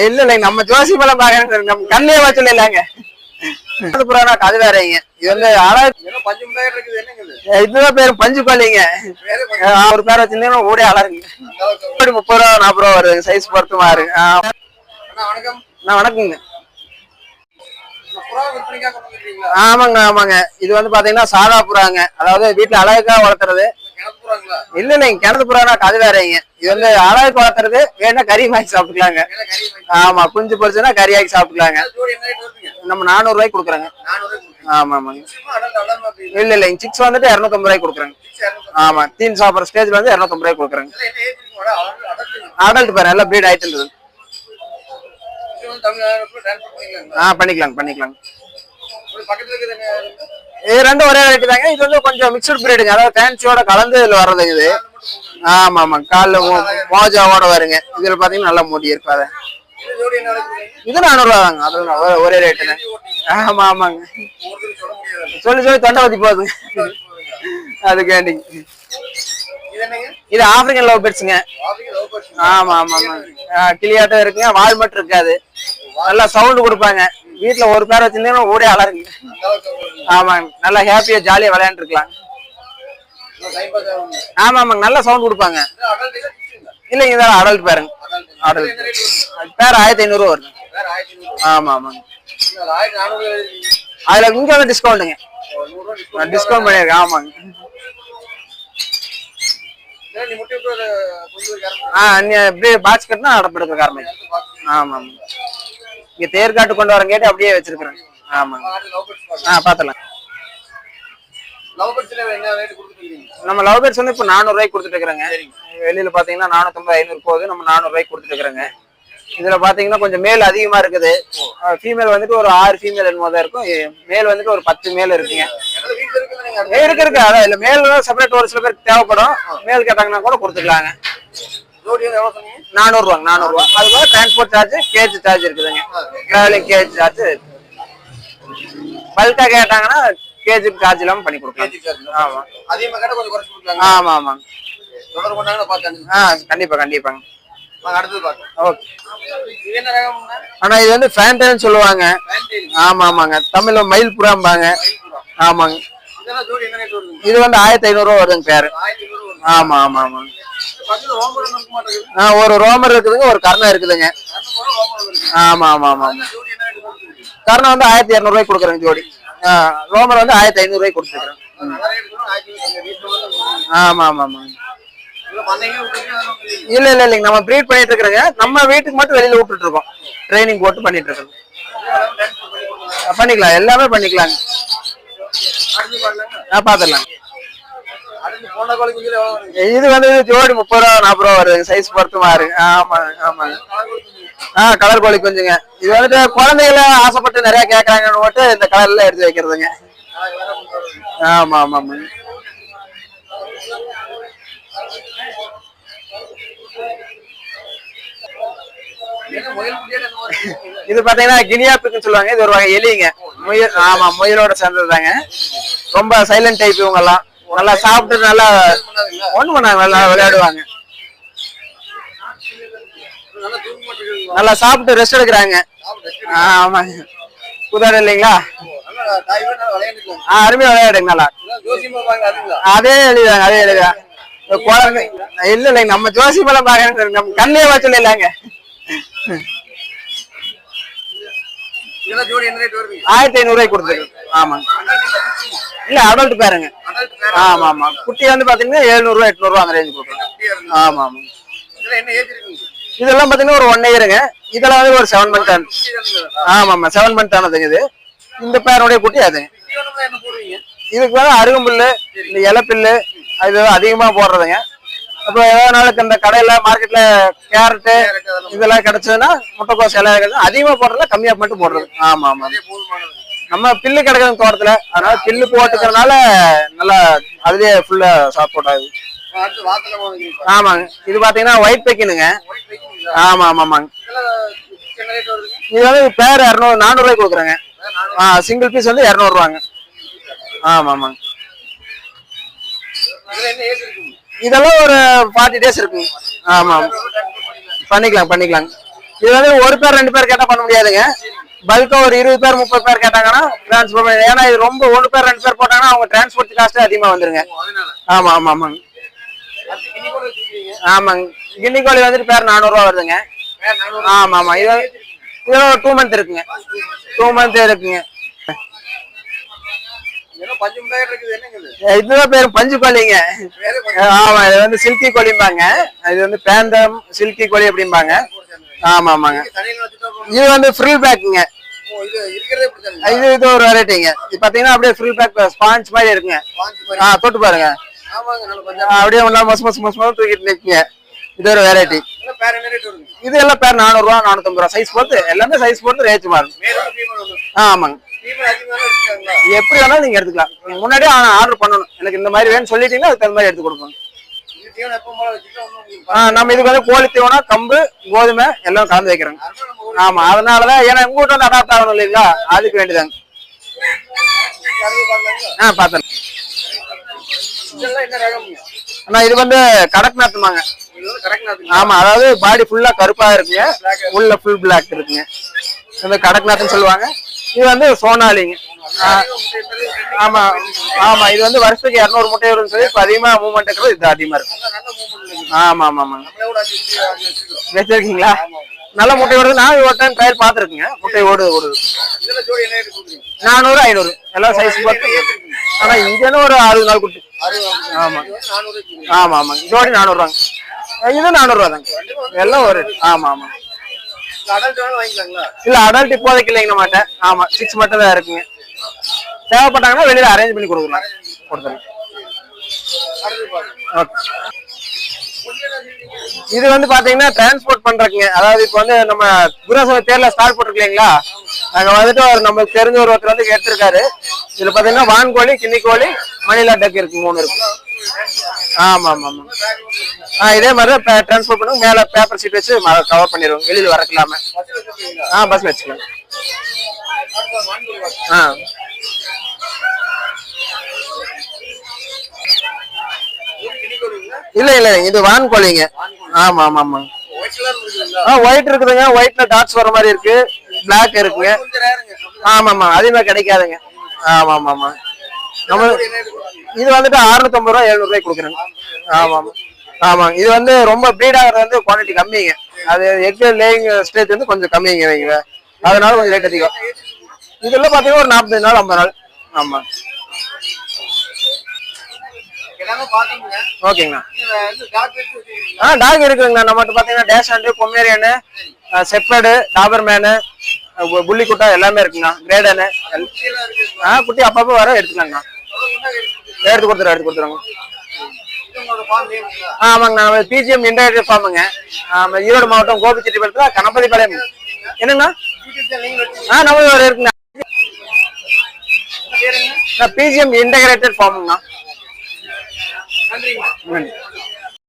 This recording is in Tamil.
இல்ல இல்லைங்க நம்ம ஜோசி பலம் பாக்குறேன் நம்ம கண்ணே வச்சு இல்லைங்க. புறானா அது வேறங்க. இது வந்து இதுதான் பேரு பஞ்சு கோழிங்க ஒரு பேர் வச்சிருந்தீங்கன்னா ஓடி அலருங்க முப்பது ரூபா நாற்பது ரூபா வருது சைஸ் பொறுத்து மாறு. ஆஹ் அண்ணா வணக்கம். நான் வணக்கங்க ஆமாங்க ஆமாங்க. இது வந்து பாத்தீங்கன்னா சாதா புறாங்க. அதாவது வீட்டுல அழகுக்காக வளர்த்துறது கிணத்து புறாங்களா? இல்ல இல்லைங்க கிணத்து புறானா அது வேறங்க இது வந்து அழகுக்கு வளர்த்துறது வேணா கறி வாங்கி சாப்பிட்டுக்கலாங்க. ஆமா குஞ்சு பொரிச்சுன்னா கறி ஆக்கி சாப்பிட்டுக்கலாங்க. நம்ம நானூறு ரூபாய்க்கு கொடுக்குறோங்க. ஆமா ஆமாங்க. இல்ல இல்லைங்க சிக்ஸ் வந்துட்டு இரநூத்தம்பது ரூபாய்க்கு கொடுக்குறேங்க. ஆமா தீன் சாப்பிட்ற ஸ்டேஜ்ல வந்து இரநூத்தம்பது ரூபாய்க்கு கொடுக்குறேங்க. அடல்ட் பேர் எல்லாம் ப்ரீட் ஆயிட்டு பண்ணிக்கலாங்களா ஆ பண்ணிக்கலாங்க பண்ணிக்கலாங்க. இது ரெண்டும் ஒரே ரேட்டு தாங்க. இது வந்து கொஞ்சம் மிக்சட் பிரீடுங்க அதாவது ஃபேன்சியோட கலந்து இதுல வர்றது இது. ஆமா ஆமா காலில் மோஜாவோட வருங்க. இதுல பாத்தீங்கன்னா நல்லா மூடி இருக்கும் அதை. இது ஜோடி தாங்க. அது ஒரே- ரேட்டுங்க ஆமாம் ஆமா ஆமாங்க சொல்லி சொல்லி தொண்டை வத்தி போகுதுங்க அதுக்காண்டி. இது இது ஆப்பிரிக்கன் லவ் பேர்ட்ஸுங்க ஆமா ஆமா ஆமா கிளியாட்டம் இருக்குங்க. வால் மட்டும் இருக்காது. நல்லா சவுண்டு கொடுப்பாங்க. வீட்டுல ஒரு பேர் வச்சிருந்தீங்கன்னா ஓடே அலருங்க ஆமாங்க நல்லா ஹாப்பியா ஜாலியா விளையாண்டுருக்கலாம். ஆமாம் ஆமா ஆமாங்க நல்ல சவுண்ட் கொடுப்பாங்க. இல்லைங்க இதெல்லாம் அடல்ட் பேருங்க. அடல்ட் பேர் ஆயிரத்தி ஐநூறு வருங்க ஆமாம் ஆமா. ஆமாங்க அதில் நானூறு அதுல இங்க வந்து டிஸ்கவுண்ட்டுங்க டிஸ்கவுண்ட் பண்ணியிருக்கேன் பண்ணிருக்கேன் ஆமாங்க ஆ நீ இப்படியே பாக்ஸ் கட்டினா அடப்படுத்துற காரணம் ஆமாம் ஆமாம் இங்க தேர்காட்டு கொண்டு வர கேட்டு அப்படியே வச்சிருக்கிறேன். ஆமாங்க ஆ பாத்தலாம் நம்ம லவ் பேர்ட்ஸ் வந்து இப்போ நானூறு ரூபாய்க்கு கொடுத்துட்டு இருக்கிறேங்க. வெளியில பாத்தீங்கன்னா நானூத்தம்பது ஐநூறு போகுது. நம்ம நானூறு ரூபாய்க்கு கொடுத்துட்டு இருக்கிறேங்க. இதுல பாத்தீங்கன்னா கொஞ்சம் மேல் அதிகமா இருக்குது. ஃபீமேல் வந்துட்டு ஒரு ஆறு ஃபீமேல் என்னமோ தான் இருக்கும். மேல் வந்துட்டு ஒரு பத்து மேல் இருக்குங்க. இருக்கு இருக்கு. அதான் இல்ல மேல் செப்பரேட் ஒரு சில பேருக்கு தேவைப்படும். மேல் கேட்டாங்கன்னா கூட கொடுத்துக்கலாங்க. ஜோடி வந்து எவ்வளவு சொன்னீங்க நானூறு ரூபாங்க நானூறு ரூபா அது போக டிரான்ஸ்போர்ட் சார்ஜ் கேஜ் சார்ஜ் இருக்குதுங்க டிராவலிங் கேஜ் சார்ஜ் பல்கா கேட்டாங்கன்னா கேஜுக்கு சார்ஜ் இல்லாம பண்ணி கொடுக்கலாம். கேஜி சார்ஜ் ஆமா அதிகமாக கேட்டால் கொஞ்சம் குறைச்சு கொடுக்கலாங்க. ஆமா ஆமாங்க தொடர்பு பண்ணாங்கன்னா பார்த்தாங்க ஆ கண்டிப்பா கண்டிப்பாங்க. ஆனா இது வந்து ஃபேண்டன்னு சொல்லுவாங்க. ஆமா ஆமாங்க தமிழ்ல மயில் புறாம்பாங்க ஆமாங்க. இது வந்து ஆயிரத்தி ஐநூறு வருதுங்க பேரு. ஆமா ஆமா ஆமாங்க ஆ, ஒரு ரோமர் இருக்குதுங்க ஒரு கர்ணம் இருக்குதுங்க. ஆமா ஆமா ஆமா கர்ணம் வந்து ஆயிரத்தி இரநூறுவாய்க்கு கொடுக்குறேங்க ஜோடி. ரோமர் வந்து ஆயிரத்தி கொடுத்துருக்கேன் ஐநூறு வீட்டில் வந்து ஆமா ஆமா ஆமா. இல்லை. இல்ல இல்ல இல்லைங்க நம்ம ப்ரீட் பண்ணிட்டு இருக்கிறோங்க. நம்ம வீட்டுக்கு மட்டும் வெளியில விட்டுட்டு இருக்கோம். ட்ரைனிங் போட்டு பண்ணிட்டு இருக்கோம். பண்ணிக்கலாம் எல்லாமே பண்ணிக்கலாங்க. அடுத்து பார்க்கலாங்க நான் பாத்துடலாம் அடுத்து போண்டா கோழி குஞ்சில் எவ்வளோ வருங்க இது வந்து ஜோடி முப்பது ரூபா நாற்பது ரூபா வருது. சைஸ் பொறுத்து மாறு. ஆமா ஆமாங்க குஞ்சு ஆ கலர் கோழி குஞ்சுங்க. இது வந்துட்டு குழந்தைகள ஆசைப்பட்டு நிறைய கேக்குறாங்கன்னு போட்டு இந்த கலர்ல எடுத்து வைக்கிறதுங்க. ஆமா ஆமா ஆமாங்க இது? பாத்தீங்கன்னா கினியாப்புக்குன்னு சொல்லுவாங்க. இது ஒரு வகை எலிங்க. முயல் ஆமா முயலோட சேர்ந்ததுதாங்க. ரொம்ப சைலண்ட் டைப் இவங்க எல்லாம் நல்லா சாப்பிட்டு நல்லா ஒண்ணு பண்ணாங்க நல்லா விளையாடுவாங்க. நல்லா சாப்பிட்டு ரெஸ்ட் எடுக்கிறாங்க. ஆமாங்க. புதாடு இல்லைங்களா? ஆ, அருமையா விளையாடுங்க நல்லா. அதே எழுதாங்க அதே எழுதுறாங்க குழந்தை இல்ல இல்லைங்க நம்ம ஜோசி பலம் பாக்குறேன் நம்ம கண்ணே வச்சு இல்லைங்க ஆயிரத்தி ஐநூறு ரூபாய் கொடுத்துருக்கு. ஆமாங்க. இல்ல அடல்ட் பேருங்க. ஆமா ஆமா குட்டி வந்து பாத்தீங்கன்னா எழுநூறு ரூபா எட்நூறு ரூபா அந்த ரேஞ்சு கொடுக்குறோம் ஆமா ஆமா இதெல்லாம் பாத்தீங்கன்னா ஒரு ஒன் இயருங்க இதெல்லாம் வந்து ஒரு செவன் மந்த் ஆனது? ஆமா ஆமா செவன் மந்த் ஆனதுங்க இது. இந்த பேருடைய குட்டி அதுங்க இதுக்கு வந்து அருகம்புல்லு இந்த இலப்பில்லு அது அதிகமா போடுறதுங்க. அப்புறம் ஏதாவது நாளுக்கு இந்த கடையில மார்க்கெட்ல கேரட்டு இதெல்லாம் கிடைச்சதுன்னா முட்டைக்கோஸ் எல்லாம் கிடைச்சது அதிகமா போடுறதுல கம்மியா மட்டும் போடுறது. ஆமா ஆமா நம்ம பில்லு கிடைக்குது தோட்டத்துல. அதனால பில்லு போட்டுக்கிறதுனால நல்லா அதுலயே ஃபுல்லா சாப்பிட் ஆகுது. ஆமாங்க. இது பாத்தீங்கன்னா ஒயிட் பெக்கினுங்க ஆமா ஆமா ஆமாங்க. இது வந்து பேர் இரநூறு நானூறு கொடுக்குறேங்க. ஆ சிங்கிள் பீஸ் வந்து இரநூறுவாங்க. ஆமா ஆமாங்க. இதெல்லாம் ஒரு ஃபார்ட்டி டேஸ் இருக்குங்க. ஆமா பண்ணிக்கலாம் பண்ணிக்கலாம். இது வந்து ஒரு பேர் ரெண்டு பேர் கேட்டா பண்ண முடியாதுங்க. பல்கா ஒரு இருபது பேர் முப்பது பேர் கேட்டாங்கன்னா டிரான்ஸ்போர்ட் ஏன்னா இது ரொம்ப ஒரு பேர் ரெண்டு பேர் போட்டாங்கன்னா அவங்க டிரான்ஸ்போர்ட் காஸ்ட் அதிகமா வந்துருங்க. ஓ, அதனால. ஆமா ஆமா ஆமாங்க. ஆமாங்க. கின்னி கோழி வந்துட்டு பேர் நானூறுரூவா வருதுங்க. வேற நானூறு ஆமா ஆமா. இது இது ஒரு டூ மந்த் இருக்குங்க. டூ மந்த் இருக்குங்க. இதுதான் பேர் பஞ்சு கோழிங்க. ஆமா இது வந்து சில்கி கோழிம்பாங்க. இது வந்து பேந்தம் சில்கி கோழி அப்படிம்பாங்க. ஆமா ஆமாங்க இது வந்து ஃப்ரில் பேக்குங்க இது இது ஒரு வெரைட்டிங்க இது பாத்தீங்கன்னா அப்படியே ஃப்ரில் பேக் ஸ்பாஞ்ச் மாதிரி இருக்குங்க. ஆ தொட்டு பாருங்க. நல்ல அப்படியே ஒன்றா மொச மொச மொச மொச தூக்கிட்டு நிற்குங்க இது ஒரு வெரைட்டி இது எல்லாம் பேர் நானூறுரூவா நானூத்தம்பது ரூபா. சைஸ் பொறுத்து எல்லாமே சைஸ் பொறுத்து ரேட் மாறும். ஆ, ஆமாங்க. எப்படி வேணாலும் நீங்க எடுத்துக்கலாம். முன்னாடியே ஆர்டர் பண்ணணும். எனக்கு இந்த மாதிரி வேணும்னு சொல்லிட்டீங்கன்னா அதுக்கு தகுந்த மாதிரி எடுத்து கொடுப்போம் நம்ம இதுக்கு வந்து கோழி தீவனம் கம்பு கோதுமை எல்லாம் கலந்து வைக்கிறோங்க ஆமா அதனாலதான் ஏன்னா உங்க வீட்டு வந்து அடாப்ட் ஆகணும் இல்லைங்களா? அதுக்கு வேண்டியதாங்க ஆ பார்த்தேன் ஆனா இது வந்து கடக்நாத்துமாங்க ஆமா அதாவது பாடி ஃபுல்லா கருப்பா இருக்குங்க. உள்ள ஃபுல் பிளாக் இருக்குங்க. இது வந்து கடக்நாத்னு சொல்லுவாங்க. இது வந்து சோனாலிங்க. ஆ, ஆமா ஆமா இது வந்து வருஷத்துக்கு இரநூறு முட்டை வரும்னு சொல்லி இப்ப அதிகமா மூவ்மெண்ட் இருக்கிறது இது அதிகமா இருக்கு. நல்ல மூமெண்ட் இருக்கு ஆமா ஆமா. ஆமாங்க வச்சிருக்கீங்களா? நல்ல முட்டை வருது. நான் ஒரு டைம் ட்ரையல் பார்த்துருக்கேங்க. முட்டை ஓடு ஓடுது நானூறு ஐநூறு. எல்லாம் சைஸ் பார்த்து ஆனா இங்கன்னு ஒரு அறுபது நாள் குட்டி. ஆமா. நானூறு ஆமா. ஆமா ஜோடி நானூறுவாங்க. இது நானூறுவா தாங்க எல்லாம் ஒரு ஆமா ஆமா. அடல்ட் வேணாலும் வாங்கிக்கலாங்களா? இல்ல அடல்ட் இப்போதைக்கு இல்லைங்க மாட்டேன் ஆமா சிக்ஸ் மட்டும் தான் இருக்குங்க. தேவைப்பட்டாங்கன்னா வெளியில அரேஞ்ச் பண்ணி கொடுக்கலாம் கொடுத்துருங்க. இது வந்து பாத்தீங்கன்னா டிரான்ஸ்போர்ட் பண்றதுங்க. அதாவது இப்போ வந்து நம்ம குருசவ தேர்ல ஸ்டால் போட்டிருக்கு அங்க வந்துட்டு ஒரு நம்மளுக்கு தெரிஞ்ச ஒரு ஒருத்தர் வந்து எடுத்திருக்காரு. இதுல பாத்தீங்கன்னா வான்கோழி கிண்ணிக்கோழி மணிலா டக் இருக்கு மூணு இருக்கு. ஆமா ஆமா ஆமா ஆ இதே மாதிரி தான் டிரான்ஸ்போர்ட் பண்ணுங்க மேல பேப்பர் சீட் வச்சு கவர் பண்ணிடுவோம். வெளியில வரக்கலாம ஆ பஸ்ல வச்சுக்கலாம். ஆ. இல்ல இல்ல இது வான்கோழிங்க ஆமா ஆமா ஆமா. ஒயிட் ஆ ஒயிட் இருக்குதுங்க. ஒயிட்ல டாட்ஸ் வர மாதிரி இருக்கு. பிளாக் இருக்குங்க. ஆமா ஆமா. அதிகமா கிடைக்காதுங்க. ஆமா ஆமா ஆமா. நம்ம இது வந்துட்டு அறுநூத்தம்பது ரூபா எழுநூறு ரூபாய்க்கு கொடுக்குறேங்க. ஆமா ஆமா. ஆமாங்க இது வந்து ரொம்ப ப்ரீட் ஆகிறது வந்து குவாலிட்டி கம்மிங்க. அது எக் லேயிங் ஸ்டேஜ் வந்து கொஞ்சம் கம்மிங்க வைங்க. அதனால கொஞ்சம் ரேட் அதிகம். இதெல்லாம் பாத்தீங்கன்னா ஒரு நாற்பது நாள் ஐம்பது நாள். ஆமா. ஓகேங்கண்ணா. ஆ டாக் இருக்குங்கண்ணா. நம்மகிட்ட பாத்தீங்கன்னா டேஷாண்டு பொம்மேரியனு செப்பேடு டாபர்மேனு புள்ளிக்குட்டா எல்லாமே இருக்குங்கண்ணா. கிரேடனு ஆ குட்டி அப்பப்போ வர எடுத்துக்கலாங்கண்ணா? எடுத்து கொடுத்துறோம் எடுத்து ங்களா? ஆமாங்கண்ணா. நம்ம பிஜிஎம் இன்டர்நெட் ஃபார்முங்க ஆமா ஈரோடு மாவட்டம் கோபிச்செட்டிப்பாளையத்தில் கணபதிபாளையம். என்னங்கண்ணா? ஆ நம்ம ஒரு இருக்குங்க பேருங்க? பிஜிஎம் இன்டகிரேட்டட் ஃபார்முங்கண்ணா நன்றிங்க நன்றி